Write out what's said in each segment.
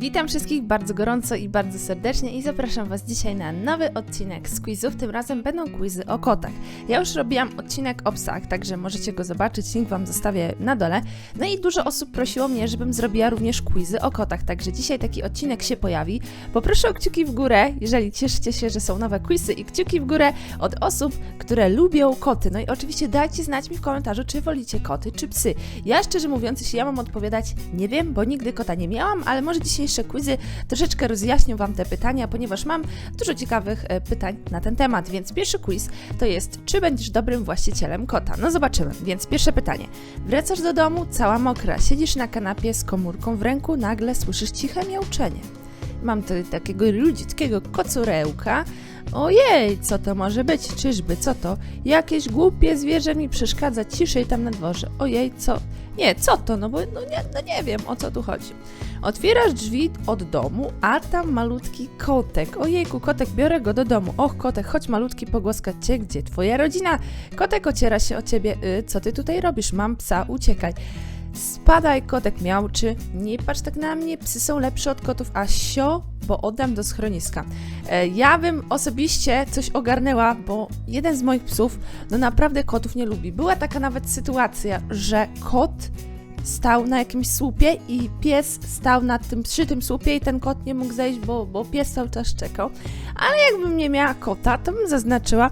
Witam wszystkich bardzo gorąco i bardzo serdecznie i zapraszam Was dzisiaj na nowy odcinek z quizów. Tym razem będą quizy o kotach. Ja już robiłam odcinek o psach, także możecie go zobaczyć, link Wam zostawię na dole. No i dużo osób prosiło mnie, żebym zrobiła również quizy o kotach, także dzisiaj taki odcinek się pojawi. Poproszę o kciuki w górę, jeżeli cieszycie się, że są nowe quizy i kciuki w górę od osób, które lubią koty. No i oczywiście dajcie znać mi w komentarzu, czy wolicie koty, czy psy. Ja szczerze mówiąc, jeśli ja mam odpowiadać, nie wiem, bo nigdy kota nie miałam, ale może dzisiejsze quizy troszeczkę rozjaśnią Wam te pytania, ponieważ mam dużo ciekawych e, pytań na ten temat. Więc pierwszy quiz to jest, czy będziesz dobrym właścicielem kota? No zobaczymy. Więc pierwsze pytanie. Wracasz do domu, cała mokra, siedzisz na kanapie z komórką w ręku, nagle słyszysz ciche miauczenie. Mam tutaj takiego ludzickiego kocurełka. Ojej, co to może być? Czyżby, co to? Jakieś głupie zwierzę mi przeszkadza ciszej tam na dworze. Ojej, co? Nie, co to? No bo no nie, no nie wiem, o co tu chodzi. Otwierasz drzwi od domu, a tam malutki kotek. Ojejku, kotek, biorę go do domu. Och, kotek, chodź malutki pogłaskać cię, gdzie twoja rodzina? Kotek ociera się o ciebie. Y, co ty tutaj robisz? Mam psa, uciekaj. Spadaj, kotek miałczy. Nie patrz tak na mnie, psy są lepsze od kotów, a sio, bo oddam do schroniska. E, ja bym osobiście coś ogarnęła, bo jeden z moich psów, no naprawdę kotów nie lubi. Była taka nawet sytuacja, że kot stał na jakimś słupie i pies stał na tym, przy tym słupie i ten kot nie mógł zejść, bo, bo pies cały czas czekał. Ale jakbym nie miała kota, to bym zaznaczyła,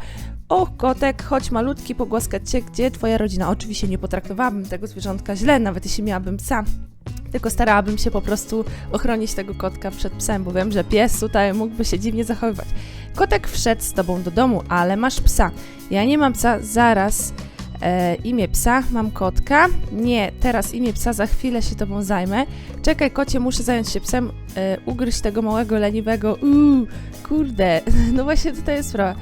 o kotek, chodź malutki, pogłaskać cię, gdzie twoja rodzina. Oczywiście nie potraktowałabym tego zwierzątka źle, nawet jeśli miałabym psa. Tylko starałabym się po prostu ochronić tego kotka przed psem, bo wiem, że pies tutaj mógłby się dziwnie zachowywać. Kotek wszedł z tobą do domu, ale masz psa. Ja nie mam psa, zaraz e, imię psa, mam kotka. Nie, teraz imię psa, za chwilę się tobą zajmę. Czekaj, kocie, muszę zająć się psem, e, ugryźć tego małego, leniwego. Uuu, kurde, no właśnie tutaj jest sprawa.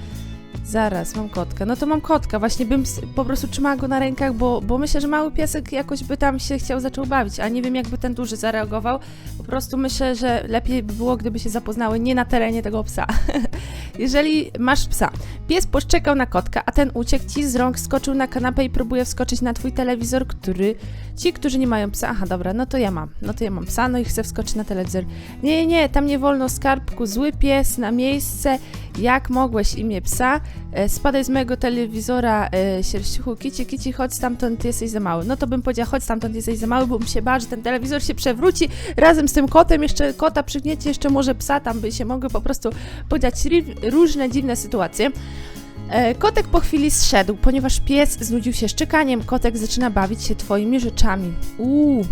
Zaraz, mam kotka. No to mam kotka, właśnie bym po prostu trzymała go na rękach, bo, bo myślę, że mały piesek jakoś by tam się chciał zaczął bawić, a nie wiem jakby ten duży zareagował. Po prostu myślę, że lepiej by było, gdyby się zapoznały nie na terenie tego psa. Jeżeli masz psa, pies poszczekał na kotka, a ten uciekł ci z rąk, skoczył na kanapę i próbuje wskoczyć na twój telewizor, który ci, którzy nie mają psa, aha dobra, no to ja mam, no to ja mam psa, no i chcę wskoczyć na telewizor. Nie, nie, tam nie wolno skarbku, zły pies na miejsce, jak mogłeś imię psa, e, spadaj z mojego telewizora, e, sierściuchu, kici, kici, chodź stamtąd, jesteś za mały. No to bym powiedziała, chodź stamtąd, jesteś za mały, bo bym się bała, że ten telewizor się przewróci razem z tym kotem, jeszcze kota przygniecie, jeszcze może psa, tam by się mogły po prostu podziać różne dziwne sytuacje. E, Kotek po chwili zszedł, ponieważ pies znudził się szczekaniem. Kotek zaczyna bawić się twoimi rzeczami. Uuu.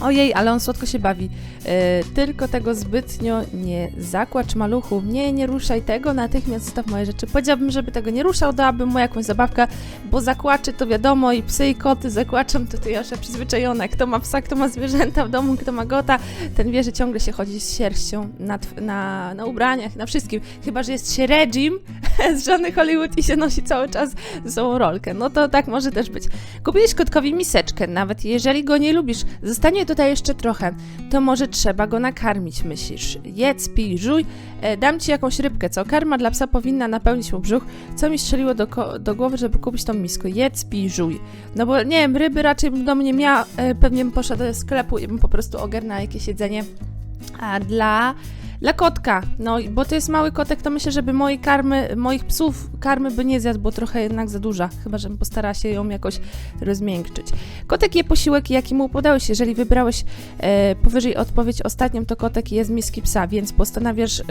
Ojej, ale on słodko się bawi. E, tylko tego zbytnio nie zakłacz maluchu. Nie, nie ruszaj tego, natychmiast zostaw moje rzeczy. Powiedziałabym, żeby tego nie ruszał, dałabym mu jakąś zabawkę, bo zakłaczy to wiadomo i psy i koty zakłaczą, to ty jeszcze przyzwyczajone. Kto ma psa, kto ma zwierzęta w domu, kto ma gota, ten wie, że ciągle się chodzi z sierścią na, na, na ubraniach, na wszystkim. Chyba, że jest się Regim z żony Hollywood i się nosi cały czas sobą rolkę. No to tak może też być. Kupiłeś kotkowi miseczkę, nawet jeżeli go nie lubisz, zostanie tutaj jeszcze trochę, to może trzeba go nakarmić, myślisz. Jedz, pij, żuj, e, dam ci jakąś rybkę, co? Karma dla psa powinna napełnić mu brzuch. Co mi strzeliło do, do głowy, żeby kupić tą miskę? Jedz, pij, żuj. No bo nie wiem, ryby raczej bym do mnie miała, e, pewnie bym poszła do sklepu i bym po prostu ogarnęła jakieś jedzenie. A dla dla kotka, no bo to jest mały kotek, to myślę, żeby mojej karmy, moich psów karmy by nie zjadł, bo trochę jednak za duża, chyba żebym postarała się ją jakoś rozmiękczyć. Kotek je posiłek, jaki mu podałeś. Jeżeli wybrałeś e, powyżej odpowiedź ostatnią, to kotek je z miski psa, więc postanawiasz, e,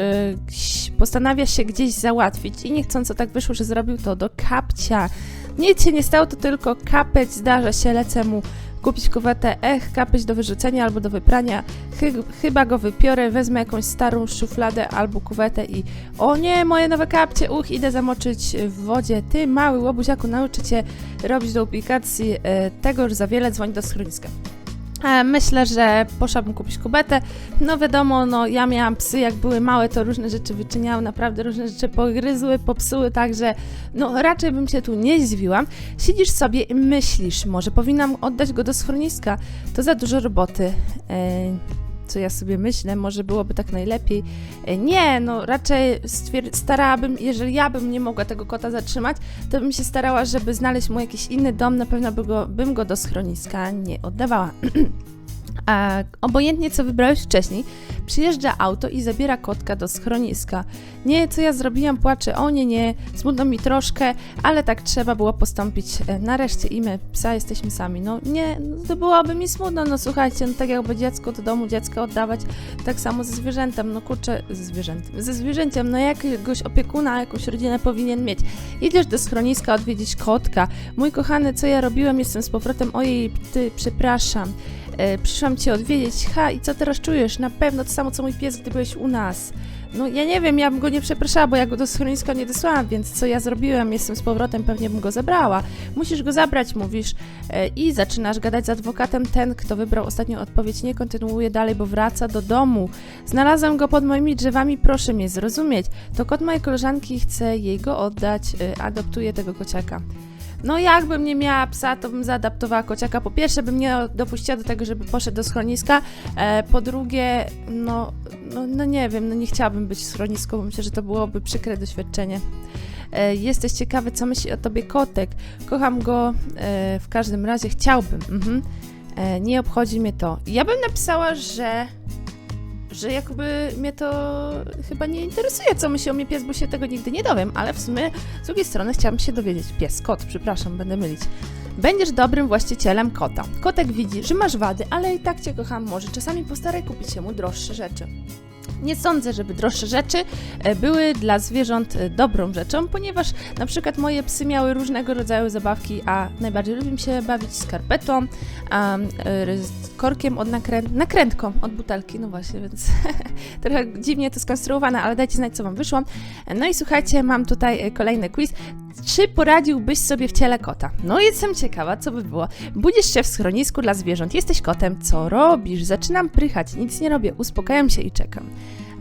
postanawiasz się gdzieś załatwić i niechcąco tak wyszło, że zrobił to do kapcia. Nic się nie stało, to tylko kapeć, zdarza się, lecę mu kupić kuwetę, ech, kapeć do wyrzucenia albo do wyprania, Chy- chyba go wypiorę, wezmę jakąś starą szufladę albo kuwetę i o nie, moje nowe kapcie, uch, idę zamoczyć w wodzie. Ty, mały łobuziaku, nauczę cię robić do aplikacji e, tego już za wiele, dzwoń do schroniska. E, Myślę, że poszłabym kupić kubetę. No wiadomo, no ja miałam psy, jak były małe, to różne rzeczy wyczyniały, naprawdę różne rzeczy pogryzły, popsuły, także no raczej bym się tu nie zdziwiła. Siedzisz sobie i myślisz, może powinnam oddać go do schroniska, to za dużo roboty. E, co ja sobie myślę, może byłoby tak najlepiej. E, Nie, no raczej starałabym, jeżeli ja bym nie mogła tego kota zatrzymać, to bym się starała, żeby znaleźć mu jakiś inny dom, na pewno by go, bym go do schroniska nie oddawała. A obojętnie co wybrałeś wcześniej, Przyjeżdża auto i zabiera kotka do schroniska. Nie, co ja zrobiłam, płaczę, o nie, nie, smutno mi troszkę, ale tak trzeba było postąpić. E, Nareszcie i my, psa, jesteśmy sami. No nie, no, to byłoby mi smutno, no słuchajcie, no tak jakby dziecko do domu dziecka oddawać, tak samo ze zwierzętem, no kurczę, ze zwierzętem, ze zwierzęciem, no jakiegoś opiekuna, jakąś rodzinę powinien mieć. Jedziesz do schroniska odwiedzić kotka. Mój kochany, co ja robiłem, jestem z powrotem, ojej, ty, przepraszam. E, przyszłam cię odwiedzić, ha, i co teraz czujesz? Na pewno to samo, co mój pies, gdy byłeś u nas. No ja nie wiem, ja bym go nie przepraszała, bo ja go do schroniska nie dosłałam, więc co ja zrobiłem? Jestem z powrotem, pewnie bym go zabrała. Musisz go zabrać, mówisz, e, i zaczynasz gadać z adwokatem. Ten, kto wybrał ostatnią odpowiedź, nie kontynuuje dalej, bo wraca do domu. Znalazłem go pod moimi drzewami, proszę mnie zrozumieć. To kot mojej koleżanki i chcę jej go oddać, e, adoptuję tego kociaka. No jakbym nie miała psa, to bym zaadaptowała kociaka. Po pierwsze bym nie dopuściła do tego, żeby poszedł do schroniska, e, po drugie, no, no, no nie wiem, no nie chciałabym być w schronisku, bo myślę, że to byłoby przykre doświadczenie. E, jesteś ciekawy, co myśli o tobie kotek. Kocham go, e, w każdym razie chciałbym. Mhm. E, nie obchodzi mnie to. Ja bym napisała, że że jakby mnie to chyba nie interesuje, co myśli o mnie pies, bo się tego nigdy nie dowiem, ale w sumie z drugiej strony chciałabym się dowiedzieć. Pies, kot, przepraszam, będę mylić. Będziesz dobrym właścicielem kota. Kotek widzi, że masz wady, ale i tak cię kocham, może czasami postaraj kupić się mu droższe rzeczy. Nie sądzę, żeby droższe rzeczy e, były dla zwierząt e, dobrą rzeczą, ponieważ na przykład moje psy miały różnego rodzaju zabawki, a najbardziej lubię się bawić skarpetą, um, z korkiem od nakręt nakrętką od butelki, no właśnie, więc trochę dziwnie to skonstruowane, ale dajcie znać, co Wam wyszło. No i słuchajcie, mam tutaj e, kolejny quiz. Czy poradziłbyś sobie w ciele kota? No jestem ciekawa, co by było. Budzisz się w schronisku dla zwierząt, jesteś kotem, co robisz? Zaczynam prychać, nic nie robię, uspokajam się i czekam.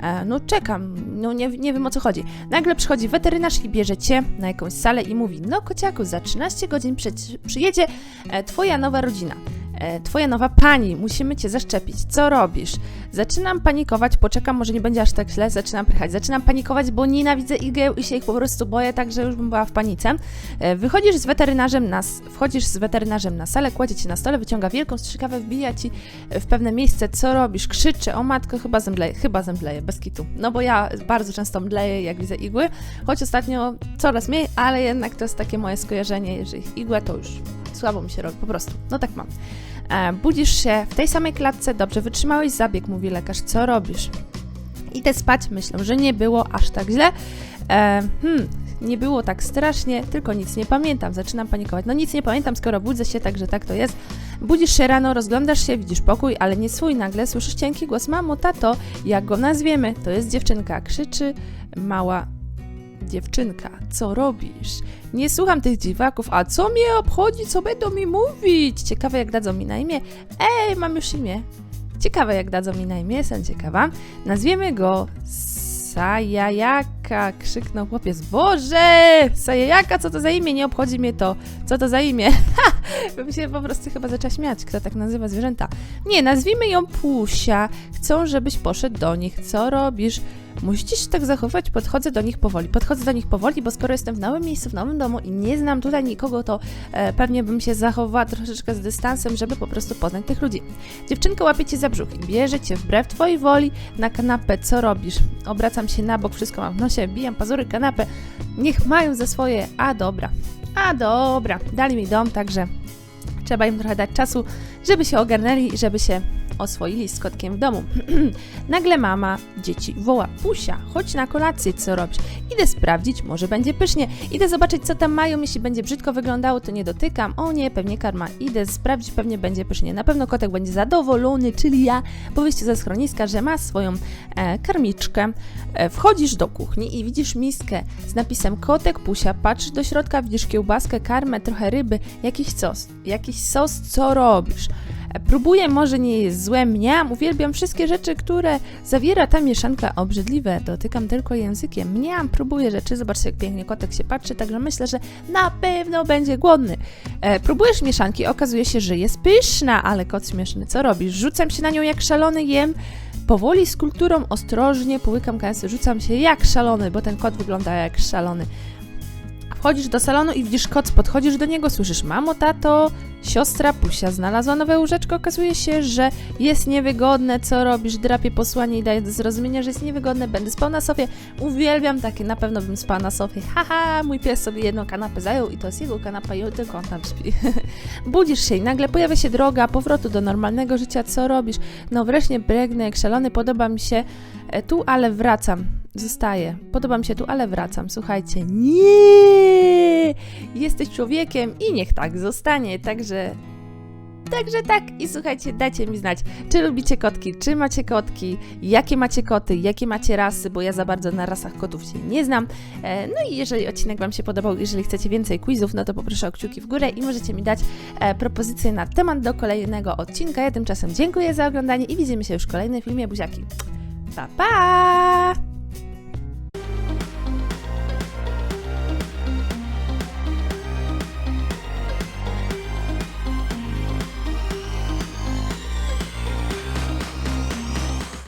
E, no czekam, no nie, nie wiem o co chodzi. Nagle przychodzi weterynarz i bierze cię na jakąś salę i mówi, no kociaku, za 13 godzin przy, przyjedzie e, twoja nowa rodzina. E, twoja nowa pani, musimy cię zaszczepić. Co robisz? Zaczynam panikować, poczekam, może nie będzie aż tak źle, zaczynam prychać. Zaczynam panikować, bo nienawidzę igieł i się ich po prostu boję, także już bym była w panice. E, wychodzisz z weterynarzem na, wchodzisz z weterynarzem na salę, kładzie cię na stole, wyciąga wielką strzykawę, wbija ci w pewne miejsce. Co robisz? Krzyczy, o matko, chyba zemdleję, chyba zemdleję, bez kitu. No bo ja bardzo często mdleję, jak widzę igły, choć ostatnio coraz mniej, ale jednak to jest takie moje skojarzenie, jeżeli igłę, to już słabo mi się robi, po prostu. No tak mam. E, budzisz się w tej samej klatce, dobrze, wytrzymałeś zabieg, mówi lekarz, co robisz? Idę spać, myślę, że nie było aż tak źle. E, hmm, nie było tak strasznie, tylko nic nie pamiętam. Zaczynam panikować. No nic nie pamiętam, skoro budzę się, także tak to jest. Budzisz się rano, rozglądasz się, widzisz pokój, ale nie swój. Nagle słyszysz cienki głos, mamo, tato, jak go nazwiemy? To jest dziewczynka, krzyczy mała dziewczynka, co robisz? Nie słucham tych dziwaków, a co mnie obchodzi, co będą mi mówić? Ciekawe, jak dadzą mi na imię. Ej, mam już imię. Ciekawe, jak dadzą mi na imię, jestem ciekawa. Nazwiemy go Sajajaka, krzyknął chłopiec. Boże! Sajajaka, co to za imię? Nie obchodzi mnie to. Co to za imię? Ha! Bym się po prostu chyba zaczęła śmiać, kto tak nazywa zwierzęta. Nie, nazwijmy ją Pusia. Chcą, żebyś poszedł do nich. Co robisz? Musicie się tak zachować, podchodzę do nich powoli. Podchodzę do nich powoli, bo skoro jestem w nowym miejscu, w nowym domu i nie znam tutaj nikogo, to e, pewnie bym się zachowała troszeczkę z dystansem, żeby po prostu poznać tych ludzi. Dziewczynka łapie cię za brzuch i bierze cię wbrew twojej woli na kanapę. Co robisz? Obracam się na bok, wszystko mam w nosie, bijam pazury kanapę. Niech mają za swoje. A dobra. A dobra. Dali mi dom, także trzeba im trochę dać czasu, żeby się ogarnęli i żeby się oswoili z kotkiem w domu. Nagle mama dzieci woła: Pusia, chodź na kolację, co robisz? Idę sprawdzić, może będzie pysznie. Idę zobaczyć, co tam mają. Jeśli będzie brzydko wyglądało, to nie dotykam. O nie, pewnie karma. Idę sprawdzić, pewnie będzie pysznie. Na pewno kotek będzie zadowolony, czyli ja, po wyjściu ze schroniska, że ma swoją e, karmiczkę. E, wchodzisz do kuchni i widzisz miskę z napisem kotek, pusia. Patrzysz do środka, widzisz kiełbaskę, karmę, trochę ryby, jakiś sos. Jakiś sos, co robisz? Próbuję, może nie jest złe, mniam, uwielbiam wszystkie rzeczy, które zawiera ta mieszanka obrzydliwe. Dotykam tylko językiem, mniam, próbuję rzeczy, zobaczcie jak pięknie kotek się patrzy, także myślę, że na pewno będzie głodny. E, próbujesz mieszanki, okazuje się, że jest pyszna, ale kot śmieszny, co robisz? Rzucam się na nią jak szalony, jem powoli, z kulturą, ostrożnie, połykam kęsy, rzucam się jak szalony, bo ten kot wygląda jak szalony. Wchodzisz do salonu i widzisz koc, podchodzisz do niego, słyszysz mamo, tato, siostra Pusia znalazła nowe łóżeczko, okazuje się, że jest niewygodne, co robisz, drapie posłanie i daje do zrozumienia, że jest niewygodne, będę spał na sofie, uwielbiam takie, na pewno bym spała na sofie, haha, mój pies sobie jedną kanapę zajął i to jest jego kanapa i tylko on tam śpi. Budzisz się i nagle pojawia się droga powrotu do normalnego życia, co robisz? No wreszcie biegnę jak szalony, podoba mi się tu, ale wracam. Zostaję. Podoba mi się tu, ale wracam. Słuchajcie, nie! Jesteś człowiekiem i niech tak zostanie. Także Także tak i słuchajcie, dajcie mi znać, czy lubicie kotki, czy macie kotki, jakie macie koty, jakie macie rasy, bo ja za bardzo na rasach kotów się nie znam. E, no i jeżeli odcinek Wam się podobał, jeżeli chcecie więcej quizów, no to poproszę o kciuki w górę i możecie mi dać e, propozycje na temat do kolejnego odcinka. Ja tymczasem dziękuję za oglądanie i widzimy się już w kolejnym filmie. Buziaki. Pa, pa!